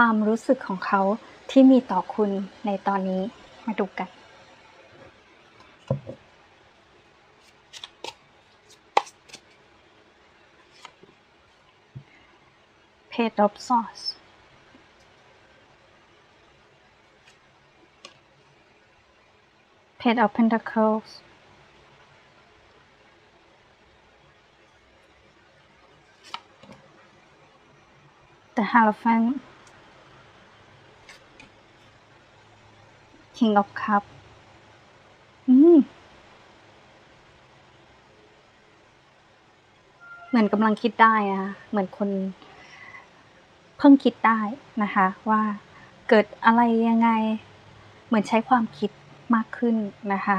ความรู้สึกของเขาที่มีต่อคุณในตอนนี้มาดูกัน Page of Swords เพจ of Pentacles แต่ Hierophant King of Cup อืม เหมือนกำลังคิดได้นะคะเหมือนคนเพิ่งคิดได้นะคะ ว่าเกิดอะไรยังไง เหมือนใช้ความคิดมากขึ้นนะคะ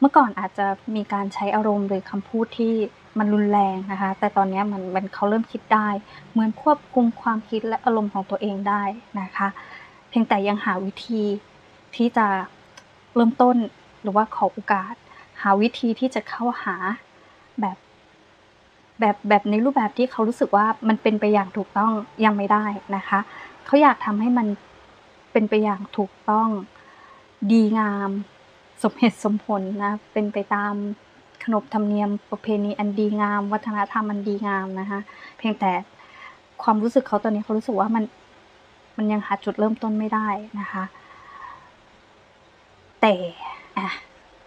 เมื่อก่อนอาจจะมีการใช้อารมณ์หรือคำพูดที่มันรุนแรงนะคะ แต่ตอนนี้มันมันเขาเริ่มคิดได้ เหมือนควบคุมความคิดและอารมณ์ของตัวเองได้นะคะ เพียงแต่ยังหาวิธี ที่จะเริ่มต้นหรือว่าขอโอกาส หาวิธีที่จะเข้าหาแบบแบบแบบในรูปแบบที่เขารู้สึกว่ามันเป็นไปอย่างถูกต้องยังไม่ได้นะคะ เขาอยากทำให้มันเป็นไปอย่างถูกต้องดีงาม สมเหตุสมผลนะเป็นไปตามขนบธรรมเนียมประเพณีอันดีงาม วัฒนธรรมอันดีงามนะคะ เพียงแต่ความรู้สึกเขาตอนนี้เขารู้สึกว่ามันมันยังหาจุดเริ่มต้นไม่ได้นะคะ แต่อะ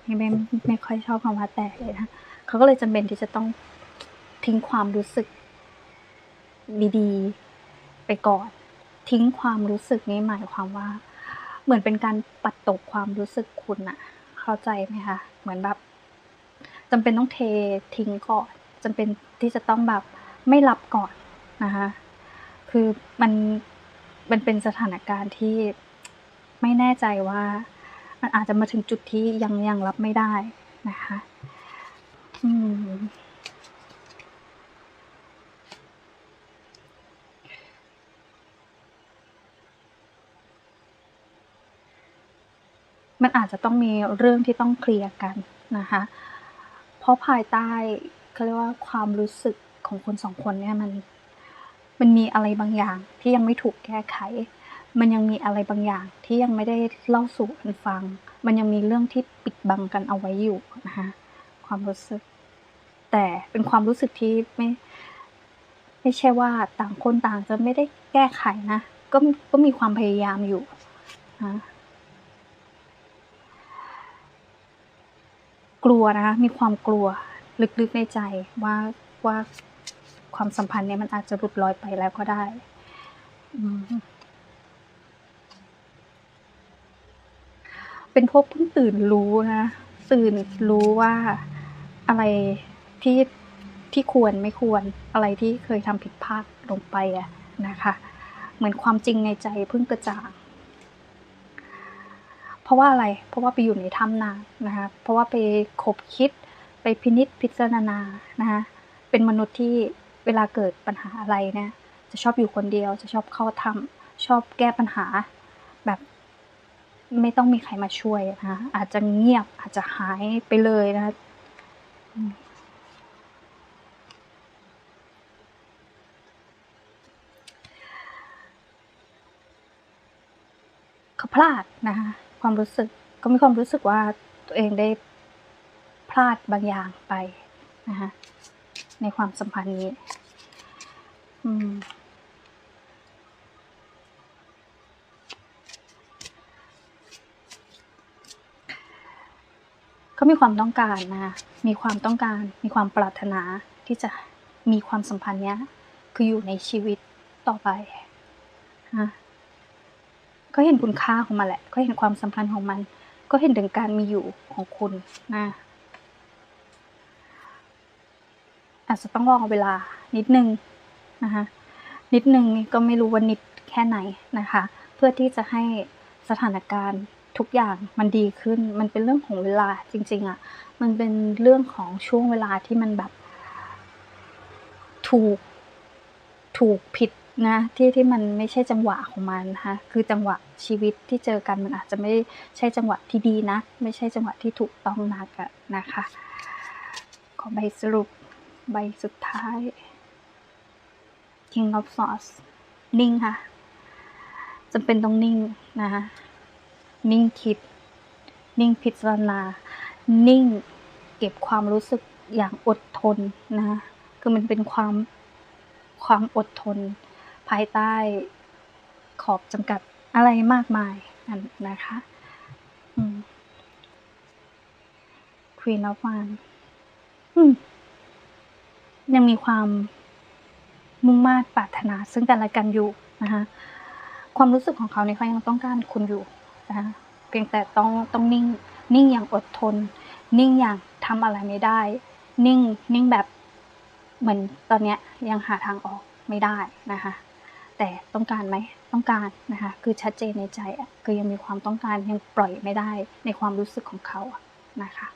ไม่ไม่ไม่ค่อยชอบคำว่าแต่เลยนะเขาก็เลยจำเป็นที่จะต้องทิ้งความรู้สึก ดีๆ ไปก่อน ทิ้งความรู้สึกนี้หมายความว่า เหมือนเป็นการปัดตกความรู้สึกคุณอะเข้าใจไหมคะเหมือนแบบจำเป็นต้องเททิ้งก่อนจำเป็นที่จะต้องแบบไม่รับก่อนนะคะคือมันมันเป็นสถานการณ์ที่ไม่แน่ใจว่า มันอาจจะมาถึงจุดที่ยังยังรับไม่ได้นะคะอืมมันอาจจะต้องมีเรื่องที่ต้องเคลียร์กันนะคะ เพราะภายใต้เขาเรียกว่าความรู้สึกของคนสองคนเนี่ยมันมันมีอะไรบางอย่างที่ยังไม่ถูกแก้ไข มันยังมีอะไรบางอย่างที่ยังไม่ได้เล่าสู่กันฟัง มันยังมีเรื่องที่ปิดบังกันเอาไว้อยู่นะคะความรู้สึก แต่เป็นความรู้สึกที่ไม่ ไม่ใช่ว่าต่างคนต่างจะไม่ได้แก้ไขนะ ก็ก็มีความพยายามอยู่นะกลัวนะคะมีความกลัวลึกๆในใจว่าว่าความสัมพันธ์เนี้ยมันอาจจะหลุดลอยไปแล้วก็ได้ อืม เป็นพวกเพิ่งตื่นรู้นะตื่นรู้ว่าอะไรที่ที่ควรไม่ควรอะไรที่เคยทำผิดพลาดลงไปอะนะคะ เหมือนความจริงในใจเพิ่งกระจ่างเพราะว่าอะไรเพราะว่าไปอยู่ในถ้ำนานนะคะเพราะว่าไปคบคิดไปพินิจพิจารณานะคะเป็นมนุษย์ที่เวลาเกิดปัญหาอะไรเนี่ยจะชอบอยู่คนเดียว จะชอบเข้าถ้ำชอบแก้ปัญหาแบบ ไม่ต้องมีใครมาช่วยนะคะอาจจะเงียบอาจจะหายไปเลยนะคะเขาพลาดนะคะความรู้สึกก็มีความรู้สึกว่าตัวเองได้พลาดบางอย่างไปนะคะในความสัมพันธ์นี้ อืม เขามีความต้องการนะมีความต้องการ มีความปรารถนาที่จะมีความสัมพันธ์เนี้ย คืออยู่ในชีวิตต่อไปนะก็เห็นคุณค่าของมันแหละ ก็เห็นความสัมพันธ์ของมัน ก็เห็นถึงการมีอยู่ของคุณนะอาจจะต้องรอเวลานิดนึงนะคะนิดนึงก็ไม่รู้ว่านิดแค่ไหนนะคะ เพื่อที่จะให้สถานการณ์ ทุกอย่างมันดีขึ้น มันเป็นเรื่องของเวลาจริง ๆอะ่ะ มันเป็นเรื่องของช่วงเวลาที่มันแบบ ถูกถูกผิดนะที่ที่มันไม่ใช่จังหวะของมันนะคะคือจังหวะชีวิตที่เจอกันมันอาจจะไม่ใช่จังหวะที่ดีนะ ไม่ใช่จังหวะที่ถูกต้องนักอะนะคะ ขอใบสรุปใบสุดท้าย King of Swords นิ่งค่ะจำเป็นต้องนิ่งนะคะ นิ่งคิด นิ่งพิจารณา นิ่งเก็บความรู้สึกอย่างอดทนนะคือมันเป็นความความอดทน ภายใต้ขอบจำกัดอะไรมากมายนั่นนะคะอืม Queen of Wands อืมยังมีความมุ่งมา่ปรารถนาซึ่งกันและกันอยู่นะคะความรู้สึกของเขาเนี่ยเขายังต้องการคุณอยู่ นะคะเพียงแต่ต้องต้องนิ่งนิ่งอย่างอดทน นิ่งอย่างทำอะไรไม่ได้ นิ่งนิ่งแบบเหมือนตอนเนี้ยยังหาทางออกไม่ได้นะคะแต่ต้องการไหมต้องการนะคะคือชัดเจนในใจคือยังมีความต้องการยังปล่อยไม่ได้ในความรู้สึกของเขานะคะ